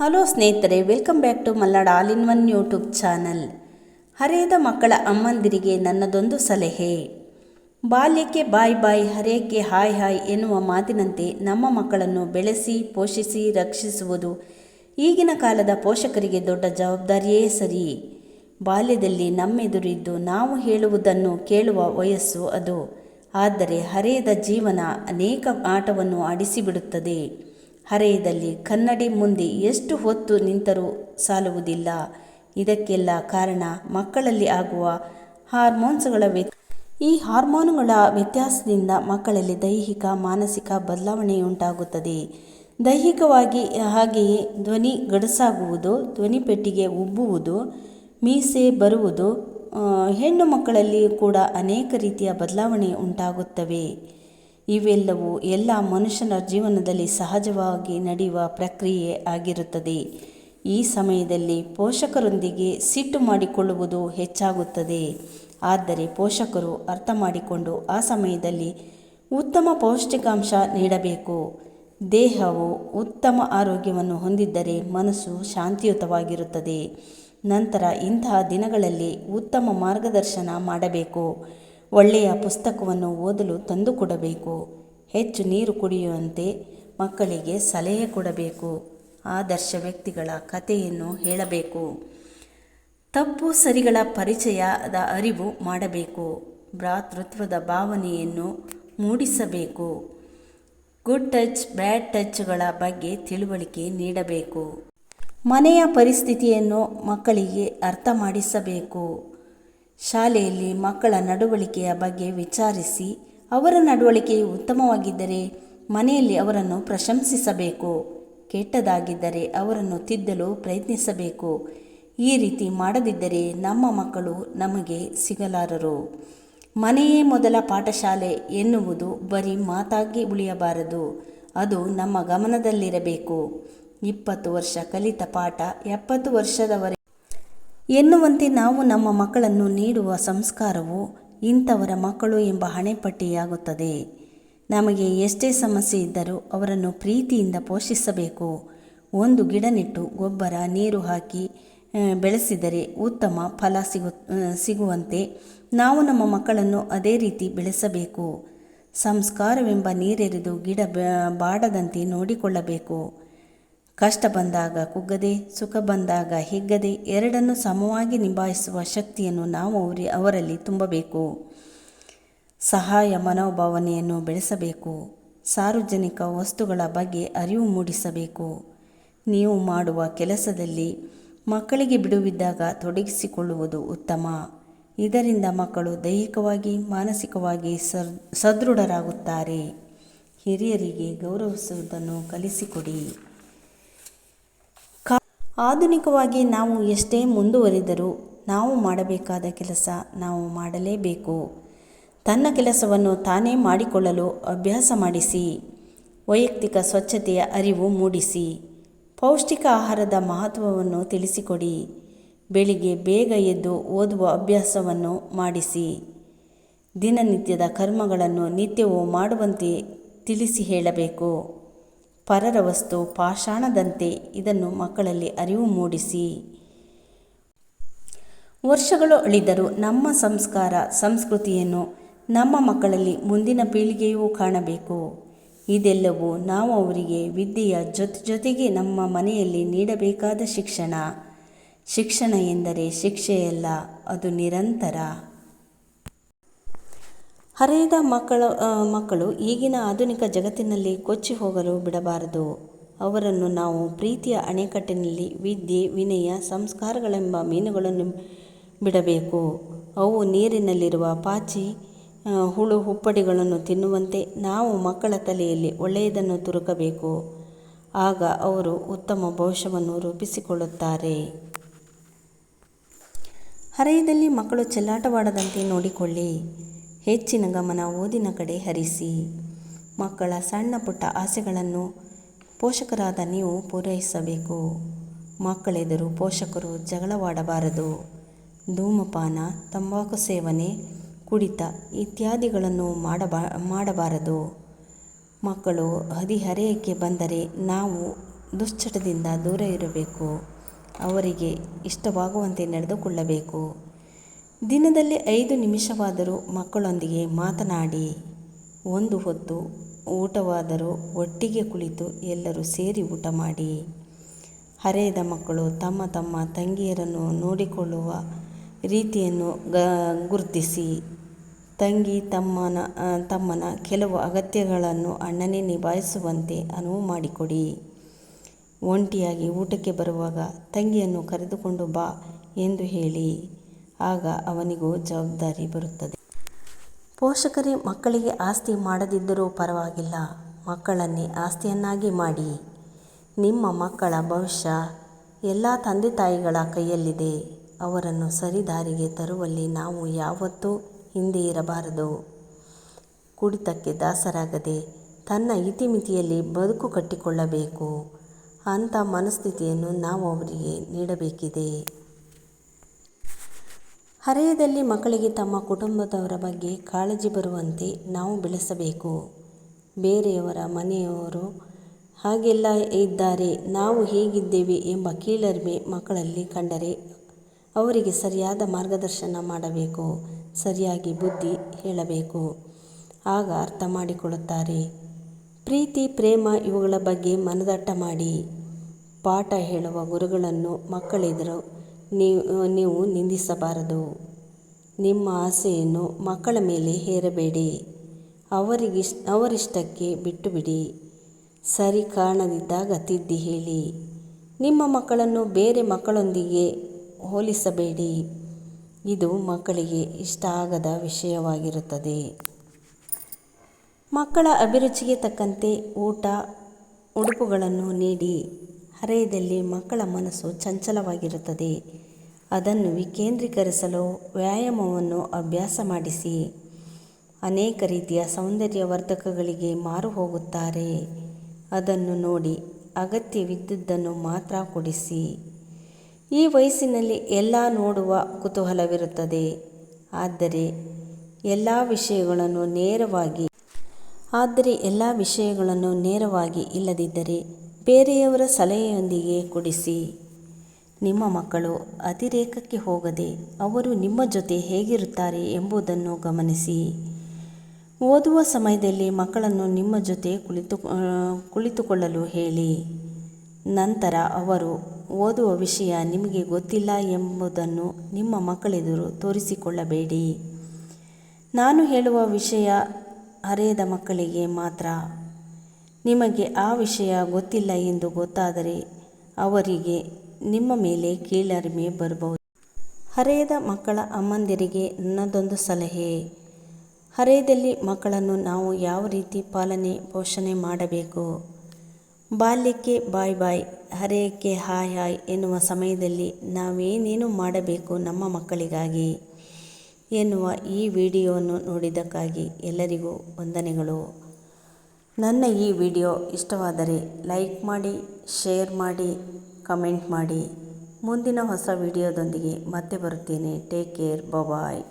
Hello ಸ್ನೇಹಿತರೆ, welcome back to Malnad all in one YouTube channel. ಹರೆಯದ ಮಕ್ಕಳ ಅಮ್ಮಂದಿರಿಗೆ ನನ್ನದೊಂದು ಸಲಹೆ. ಬಾಲ್ಯಕ್ಕೆ ಬಾಯ್ ಬಾಯ್, ಹರೆಯಕ್ಕೆ ಹಾಯ್ ಹಾಯ್ ಎನ್ನುವ ಮಾತಿನಂತೆ ನಮ್ಮ ಮಕ್ಕಳನ್ನು ಬೆಳೆಸಿ, ಪೋಷಿಸಿ, ರಕ್ಷಿಸುವುದು ಈಗಿನ ಕಾಲದ ಪೋಷಕರಿಗೆ ದೊಡ್ಡ ಜವಾಬ್ದಾರಿಯೇ ಸರಿ. ಬಾಲ್ಯದಲ್ಲಿ ನಮ್ಮೆದುರಿದ್ದು ನಾವು ಹೇಳುವುದನ್ನು ಕೇಳುವ ವಯಸ್ಸು ಅದು. ಆದರೆ ಹರೆಯದ ಜೀವನ ಅನೇಕ ಆಟವನ್ನು ಆಡಿಸಿಬಿಡುತ್ತದೆ. ಹರೆಯದಲ್ಲಿ ಕನ್ನಡಿ ಮುಂದೆ ಎಷ್ಟು ಹೊತ್ತು ನಿಂತರೂ ಸಾಲುವುದಿಲ್ಲ. ಇದಕ್ಕೆಲ್ಲ ಕಾರಣ ಮಕ್ಕಳಲ್ಲಿ ಆಗುವ ಹಾರ್ಮೋನ್ಸ್ಗಳ ವ್ಯ ಈ ಹಾರ್ಮೋನುಗಳ ವ್ಯತ್ಯಾಸದಿಂದ ಮಕ್ಕಳಲ್ಲಿ ದೈಹಿಕ, ಮಾನಸಿಕ ಬದಲಾವಣೆಯುಂಟಾಗುತ್ತದೆ. ದೈಹಿಕವಾಗಿ ಹಾಗೆಯೇ ಧ್ವನಿ ಗಡಸಾಗುವುದು ಧ್ವನಿಪೆಟ್ಟಿಗೆ ಉಬ್ಬುವುದು, ಮೀಸೆ ಬರುವುದು ಹೆಣ್ಣು ಮಕ್ಕಳಲ್ಲಿ ಕೂಡ ಅನೇಕ ರೀತಿಯ ಬದಲಾವಣೆ ಉಂಟಾಗುತ್ತವೆ ಇವೆಲ್ಲವೂ ಎಲ್ಲ ಮನುಷ್ಯನ ಜೀವನದಲ್ಲಿ ಸಹಜವಾಗಿ ನಡೆಯುವ ಪ್ರಕ್ರಿಯೆ ಆಗಿರುತ್ತದೆ. ಈ ಸಮಯದಲ್ಲಿ ಪೋಷಕರೊಂದಿಗೆ ಸಿಟ್ಟು ಮಾಡಿಕೊಳ್ಳುವುದು ಹೆಚ್ಚಾಗುತ್ತದೆ. ಆದರೆ ಪೋಷಕರು ಅರ್ಥ ಮಾಡಿಕೊಂಡು ಆ ಸಮಯದಲ್ಲಿ ಉತ್ತಮ ಪೌಷ್ಟಿಕಾಂಶ ನೀಡಬೇಕು. ದೇಹವು ಉತ್ತಮ ಆರೋಗ್ಯವನ್ನು ಹೊಂದಿದ್ದರೆ ಮನಸ್ಸು ಶಾಂತಿಯುತವಾಗಿರುತ್ತದೆ. ನಂತರ ಇಂತಹ ದಿನಗಳಲ್ಲಿ ಉತ್ತಮ ಮಾರ್ಗದರ್ಶನ ಮಾಡಬೇಕು. ಒಳ್ಳೆಯ ಪುಸ್ತಕವನ್ನು ಓದಲು ತಂದುಕೊಡಬೇಕು ಹೆಚ್ಚು ನೀರು ಕುಡಿಯುವಂತೆ ಮಕ್ಕಳಿಗೆ ಸಲಹೆ ಕೊಡಬೇಕು. ಆದರ್ಶ ವ್ಯಕ್ತಿಗಳ ಕಥೆಯನ್ನು ಹೇಳಬೇಕು. ತಪ್ಪು ಸರಿಗಳ ಪರಿಚಯದ ಅರಿವು ಮಾಡಬೇಕು. ಭ್ರಾತೃತ್ವದ ಭಾವನೆಯನ್ನು ಮೂಡಿಸಬೇಕು. ಗುಡ್ ಟಚ್, ಬ್ಯಾಡ್ ಟಚ್ಗಳ ಬಗ್ಗೆ ತಿಳುವಳಿಕೆ ನೀಡಬೇಕು. ಮನೆಯ ಪರಿಸ್ಥಿತಿಯನ್ನು ಮಕ್ಕಳಿಗೆ ಅರ್ಥ ಮಾಡಿಸಬೇಕು. ಶಾಲೆಯಲ್ಲಿ ಮಕ್ಕಳ ನಡವಳಿಕೆಯ ಬಗ್ಗೆ ವಿಚಾರಿಸಿ, ಅವರ ನಡವಳಿಕೆಯು ಉತ್ತಮವಾಗಿದ್ದರೆ ಮನೆಯಲ್ಲಿ ಅವರನ್ನು ಪ್ರಶಂಸಿಸಬೇಕು, ಕೆಟ್ಟದಾಗಿದ್ದರೆ ಅವರನ್ನು ತಿದ್ದಲು ಪ್ರಯತ್ನಿಸಬೇಕು. ಈ ರೀತಿ ಮಾಡದಿದ್ದರೆ ನಮ್ಮ ಮಕ್ಕಳು ನಮಗೆ ಸಿಗಲಾರರು. ಮನೆಯೇ ಮೊದಲ ಪಾಠಶಾಲೆ ಎನ್ನುವುದು ಬರೀ ಮಾತಾಗಿ ಉಳಿಯಬಾರದು. ಅದು ನಮ್ಮ ಗಮನದಲ್ಲಿರಬೇಕು. ಇಪ್ಪತ್ತು ವರ್ಷ ಕಲಿತ ಪಾಠ ಎಪ್ಪತ್ತು ವರ್ಷದವರೆ ಎನ್ನುವಂತೆ ನಾವು ನಮ್ಮ ಮಕ್ಕಳನ್ನು ನೀಡುವ ಸಂಸ್ಕಾರವು ಇಂಥವರ ಮಕ್ಕಳು ಎಂಬ ಹಣೆಪಟ್ಟಿಯಾಗುತ್ತದೆ. ನಮಗೆ ಎಷ್ಟೇ ಸಮಸ್ಯೆ ಇದ್ದರೂ ಅವರನ್ನು ಪ್ರೀತಿಯಿಂದ ಪೋಷಿಸಬೇಕು. ಒಂದು ಗಿಡ ನೆಟ್ಟು ಗೊಬ್ಬರ, ನೀರು ಹಾಕಿ ಬೆಳೆಸಿದರೆ ಉತ್ತಮ ಫಲ ಸಿಗು ಸಿಗುವಂತೆ ನಾವು ನಮ್ಮ ಮಕ್ಕಳನ್ನು ಅದೇ ರೀತಿ ಬೆಳೆಸಬೇಕು. ಸಂಸ್ಕಾರವೆಂಬ ನೀರೆರೆದು ಗಿಡ ಬಾಡದಂತೆ ನೋಡಿಕೊಳ್ಳಬೇಕು. ಕಷ್ಟ ಬಂದಾಗ ಕುಗ್ಗದೆ, ಸುಖ ಬಂದಾಗ ಹಿಗ್ಗದೆ ಎರಡನ್ನು ಸಮವಾಗಿ ನಿಭಾಯಿಸುವ ಶಕ್ತಿಯನ್ನು ನಾವು ಅವರಿ, ಅವರಲ್ಲಿ ತುಂಬಬೇಕು. ಸಹಾಯ ಮನೋಭಾವನೆಯನ್ನು ಬೆಳೆಸಬೇಕು. ಸಾರ್ವಜನಿಕ ವಸ್ತುಗಳ ಬಗ್ಗೆ ಅರಿವು ಮೂಡಿಸಬೇಕು. ನೀವು ಮಾಡುವ ಕೆಲಸದಲ್ಲಿ ಮಕ್ಕಳಿಗೆ ಬಿಡುವಿದ್ದಾಗ ತೊಡಗಿಸಿಕೊಳ್ಳುವುದು ಉತ್ತಮ. ಇದರಿಂದ ಮಕ್ಕಳು ದೈಹಿಕವಾಗಿ, ಮಾನಸಿಕವಾಗಿ ಸದೃಢರಾಗುತ್ತಾರೆ. ಹಿರಿಯರಿಗೆ ಗೌರವಿಸುವುದನ್ನು ಕಲಿಸಿಕೊಡಿ. ಆಧುನಿಕವಾಗಿ ನಾವು ಎಷ್ಟೇ ಮುಂದುವರಿದರೂ ನಾವು ಮಾಡಬೇಕಾದ ಕೆಲಸ ನಾವು ಮಾಡಲೇಬೇಕು. ತನ್ನ ಕೆಲಸವನ್ನು ತಾನೇ ಮಾಡಿಕೊಳ್ಳಲು ಅಭ್ಯಾಸ ಮಾಡಿಸಿ, ವೈಯಕ್ತಿಕ ಸ್ವಚ್ಛತೆಯ ಅರಿವು ಮೂಡಿಸಿ, ಪೌಷ್ಟಿಕ ಆಹಾರದ ಮಹತ್ವವನ್ನು ತಿಳಿಸಿಕೊಡಿ, ಬೆಳಿಗ್ಗೆ ಬೇಗ ಎದ್ದು ಓದುವ ಅಭ್ಯಾಸವನ್ನು ಮಾಡಿಸಿ, ದಿನನಿತ್ಯದ ಕರ್ಮಗಳನ್ನು ನಿತ್ಯವೂ ಮಾಡುವಂತೆ ತಿಳಿಸಿ ಹೇಳಬೇಕು. ಪರರ ವಸ್ತು ಪಾಷಾಣದಂತೆ ಇದನ್ನು ಮಕ್ಕಳಲ್ಲಿ ಅರಿವು ಮೂಡಿಸಿ. ವರ್ಷಗಳು ಅಳಿದರೂ ನಮ್ಮ ಸಂಸ್ಕಾರ, ಸಂಸ್ಕೃತಿಯನ್ನು ನಮ್ಮ ಮಕ್ಕಳಲ್ಲಿ ಮುಂದಿನ ಪೀಳಿಗೆಯೂ ಕಾಣಬೇಕು. ಇದೆಲ್ಲವೂ ನಾವು ಅವರಿಗೆ ವಿದ್ಯೆಯ ಜೊತೆ ಜೊತೆಗೆ ನಮ್ಮ ಮನೆಯಲ್ಲಿ ನೀಡಬೇಕಾದ ಶಿಕ್ಷಣ. ಶಿಕ್ಷಣ ಎಂದರೆ ಶಿಕ್ಷೆಯಲ್ಲ, ಅದು ನಿರಂತರ. ಹರೆಯದ ಮಕ್ಕಳ ಮಕ್ಕಳು ಈಗಿನ ಆಧುನಿಕ ಜಗತ್ತಿನಲ್ಲಿ ಕೊಚ್ಚಿ ಹೋಗಲು ಬಿಡಬಾರದು. ಅವರನ್ನು ನಾವು ಪ್ರೀತಿಯ ಅಣೆಕಟ್ಟಿನಲ್ಲಿ ವಿದ್ಯೆ, ವಿನಯ, ಸಂಸ್ಕಾರಗಳೆಂಬ ಮೀನುಗಳನ್ನು ಬಿಡಬೇಕು. ಅವು ನೀರಿನಲ್ಲಿರುವ ಪಾಚಿ ಹುಳು, ಹುಪ್ಪಡಿಗಳನ್ನು ತಿನ್ನುವಂತೆ ನಾವು ಮಕ್ಕಳ ತಲೆಯಲ್ಲಿ ಒಳ್ಳೆಯದನ್ನು ತುರುಕಬೇಕು. ಆಗ ಅವರು ಉತ್ತಮ ಭವಿಷ್ಯವನ್ನು ರೂಪಿಸಿಕೊಳ್ಳುತ್ತಾರೆ. ಹರೆಯದಲ್ಲಿ ಮಕ್ಕಳು ಚೆಲ್ಲಾಟವಾಡದಂತೆ ನೋಡಿಕೊಳ್ಳಿ. ಹೆಚ್ಚಿನ ಗಮನ ಓದಿನ ಕಡೆ ಹರಿಸಿ. ಮಕ್ಕಳ ಸಣ್ಣ ಪುಟ್ಟ ಆಸೆಗಳನ್ನು ಪೋಷಕರಾದ ನೀವು ಪೂರೈಸಬೇಕು. ಮಕ್ಕಳೆದುರು ಪೋಷಕರು ಜಗಳವಾಡಬಾರದು. ಧೂಮಪಾನ, ತಂಬಾಕು ಸೇವನೆ, ಕುಡಿತ ಇತ್ಯಾದಿಗಳನ್ನು ಮಾಡಬಾ, ಮಾಡಬಾರದು. ಮಕ್ಕಳು ಹದಿಹರೆಯಕ್ಕೆ ಬಂದರೆ ನಾವು ದುಶ್ಚಟದಿಂದ ದೂರ ಇರಬೇಕು. ಅವರಿಗೆ ಇಷ್ಟವಾಗುವಂತೆ ನಡೆದುಕೊಳ್ಳಬೇಕು. ದಿನದಲ್ಲಿ ಐದು ನಿಮಿಷವಾದರೂ ಮಕ್ಕಳೊಂದಿಗೆ ಮಾತನಾಡಿ, ಒಂದು ಹೊತ್ತು ಊಟವಾದರೂ ಒಟ್ಟಿಗೆ ಕುಳಿತು ಎಲ್ಲರೂ ಸೇರಿ ಊಟ ಮಾಡಿ. ಹರೆಯದ ಮಕ್ಕಳು ತಮ್ಮ ತಮ್ಮ ತಂಗಿಯರನ್ನು ನೋಡಿಕೊಳ್ಳುವ ರೀತಿಯನ್ನು ಗ, ಗುರುತಿಸಿ. ತಂಗಿ ತಮ್ಮನ ತಮ್ಮನ ಕೆಲವು ಅಗತ್ಯಗಳನ್ನು ಅಣ್ಣನೇ ನಿಭಾಯಿಸುವಂತೆ ಅನುವು ಮಾಡಿಕೊಡಿ. ಒಂಟಿಯಾಗಿ ಊಟಕ್ಕೆ ಬರುವಾಗ ತಂಗಿಯನ್ನು ಕರೆದುಕೊಂಡು ಬಾ ಎಂದು ಹೇಳಿ. ಆಗ ಅವನಿಗೂ ಜವಾಬ್ದಾರಿ ಬರುತ್ತದೆ. ಪೋಷಕರೇ, ಮಕ್ಕಳಿಗೆ ಆಸ್ತಿ ಮಾಡದಿದ್ದರೂ ಪರವಾಗಿಲ್ಲ. ಮಕ್ಕಳನ್ನೇ ಆಸ್ತಿಯನ್ನಾಗಿ ಮಾಡಿ. ನಿಮ್ಮ ಮಕ್ಕಳ ಭವಿಷ್ಯ ಎಲ್ಲ ತಂದೆ ತಾಯಿಗಳ ಕೈಯಲ್ಲಿದೆ. ಅವರನ್ನು ಸರಿದಾರಿಗೆ ತರುವಲ್ಲಿ ನಾವು ಯಾವತ್ತೂ ಹಿಂದೆ ಇರಬಾರದು. ಕುಡಿತಕ್ಕೆ ದಾಸರಾಗದೆ ತನ್ನ ಇತಿಮಿತಿಯಲ್ಲಿ ಬದುಕು ಕಟ್ಟಿಕೊಳ್ಳಬೇಕು. ಅಂಥ ಮನಸ್ಥಿತಿಯನ್ನು ನಾವು ಅವರಿಗೆ ನೀಡಬೇಕಿದೆ. ಹರೆಯದಲ್ಲಿ ಮಕ್ಕಳಿಗೆ ತಮ್ಮ ಕುಟುಂಬದವರ ಬಗ್ಗೆ ಕಾಳಜಿ ಬರುವಂತೆ ನಾವು ಬೆಳೆಸಬೇಕು. ಬೇರೆಯವರ ಮನೆಯವರು ಹಾಗೆಲ್ಲ ಇದ್ದಾರೆ, ನಾವು ಹೇಗಿದ್ದೇವೆ ಎಂಬ ಕೀಳರಿಮೆ ಮಕ್ಕಳಲ್ಲಿ ಕಂಡರೆ ಅವರಿಗೆ ಸರಿಯಾದ ಮಾರ್ಗದರ್ಶನ ಮಾಡಬೇಕು, ಸರಿಯಾಗಿ ಬುದ್ಧಿ ಹೇಳಬೇಕು. ಆಗ ಅರ್ಥ ಮಾಡಿಕೊಳ್ಳುತ್ತಾರೆ. ಪ್ರೀತಿ, ಪ್ರೇಮ ಇವುಗಳ ಬಗ್ಗೆ ಮನದಟ್ಟ ಮಾಡಿ. ಪಾಠ ಹೇಳುವ ಗುರುಗಳನ್ನು ಮಕ್ಕಳೆದುರು ನೀವು ನೀವು ನಿಂದಿಸಬಾರದು. ನಿಮ್ಮ ಆಸೆಯನ್ನು ಮಕ್ಕಳ ಮೇಲೆ ಹೇರಬೇಡಿ. ಅವರಿಗಿಷ್ ಅವರಿಷ್ಟಕ್ಕೆ ಬಿಟ್ಟು ಬಿಡಿ ಸರಿ ಕಾಣದಿದ್ದಾಗ ತಿದ್ದಿ ಹೇಳಿ. ನಿಮ್ಮ ಮಕ್ಕಳನ್ನು ಬೇರೆ ಮಕ್ಕಳೊಂದಿಗೆ ಹೋಲಿಸಬೇಡಿ. ಇದು ಮಕ್ಕಳಿಗೆ ಇಷ್ಟ ಆಗದ ವಿಷಯವಾಗಿರುತ್ತದೆ. ಮಕ್ಕಳ ಅಭಿರುಚಿಗೆ ತಕ್ಕಂತೆ ಊಟ, ಉಡುಪುಗಳನ್ನು ನೀಡಿ. ಹರೆಯದಲ್ಲಿ ಮಕ್ಕಳ ಮನಸ್ಸು ಚಂಚಲವಾಗಿರುತ್ತದೆ. ಅದನ್ನು ವಿಕೇಂದ್ರೀಕರಿಸಲು ವ್ಯಾಯಾಮವನ್ನು ಅಭ್ಯಾಸ ಮಾಡಿಸಿ. ಅನೇಕ ರೀತಿಯ ಸೌಂದರ್ಯವರ್ಧಕಗಳಿಗೆ ಮಾರು ಹೋಗುತ್ತಾರೆ. ಅದನ್ನು ನೋಡಿ ಅಗತ್ಯವಿದ್ದದ್ದನ್ನು ಮಾತ್ರ ಕೊಡಿಸಿ. ಈ ವಯಸ್ಸಿನಲ್ಲಿ ಎಲ್ಲ ನೋಡುವ ಕುತೂಹಲವಿರುತ್ತದೆ. ಆದರೆ ಎಲ್ಲ ವಿಷಯಗಳನ್ನು ನೇರವಾಗಿ, ಆದರೆ ಎಲ್ಲ ವಿಷಯಗಳನ್ನು ನೇರವಾಗಿ ಇಲ್ಲದಿದ್ದರೆ ಬೇರೆಯವರ ಸಲಹೆಯೊಂದಿಗೆ ಕೊಡಿಸಿ. ನಿಮ್ಮ ಮಕ್ಕಳು ಅತಿರೇಕಕ್ಕೆ ಹೋಗದೆ ಅವರು ನಿಮ್ಮ ಜೊತೆ ಹೇಗಿರುತ್ತಾರೆ ಎಂಬುದನ್ನು ಗಮನಿಸಿ. ಓದುವ ಸಮಯದಲ್ಲಿ ಮಕ್ಕಳನ್ನು ನಿಮ್ಮ ಜೊತೆ ಕುಳಿತು ಕುಳಿತುಕೊಳ್ಳಲು ಹೇಳಿ. ನಂತರ ಅವರು, ಓದುವ ವಿಷಯ ನಿಮಗೆ ಗೊತ್ತಿಲ್ಲ ಎಂಬುದನ್ನು ನಿಮ್ಮ ಮಕ್ಕಳೆದುರು ತೋರಿಸಿಕೊಳ್ಳಬೇಡಿ. ನಾನು ಹೇಳುವ ವಿಷಯ ಅರೆಯದ ಮಕ್ಕಳಿಗೆ ಮಾತ್ರ. ನಿಮಗೆ ಆ ವಿಷಯ ಗೊತ್ತಿಲ್ಲ ಎಂದು ಗೊತ್ತಾದರೆ ಅವರಿಗೆ ನಿಮ್ಮ ಮೇಲೆ ಕೀಳರಿಮೆ ಬರಬಹುದು. ಹರೆಯದ ಮಕ್ಕಳ ಅಮ್ಮಂದಿರಿಗೆ ನನ್ನದೊಂದು ಸಲಹೆ. ಹರೆಯದಲ್ಲಿ ಮಕ್ಕಳನ್ನು ನಾವು ಯಾವ ರೀತಿ ಪಾಲನೆ, ಪೋಷಣೆ ಮಾಡಬೇಕು? ಬಾಲ್ಯಕ್ಕೆ ಬಾಯ್ ಬಾಯ್, ಹರೆಯಕ್ಕೆ ಹಾಯ್ ಹಾಯ್ ಎನ್ನುವ ಸಮಯದಲ್ಲಿ ನಾವೇನೇನು ಮಾಡಬೇಕು ನಮ್ಮ ಮಕ್ಕಳಿಗಾಗಿ? ಎನ್ನುವ ಈ ವಿಡಿಯೋವನ್ನು ನೋಡಿದ್ದಕ್ಕಾಗಿ ಎಲ್ಲರಿಗೂ ವಂದನೆಗಳು. ನನ್ನ ಈ ವಿಡಿಯೋ ಇಷ್ಟವಾದರೆ ಲೈಕ್ ಮಾಡಿ, ಶೇರ್ ಮಾಡಿ, ಕಮೆಂಟ್ ಮಾಡಿ. ಮುಂದಿನ ಹೊಸ ವಿಡಿಯೋದೊಂದಿಗೆ ಮತ್ತೆ ಬರುತ್ತೇನೆ. Take care bye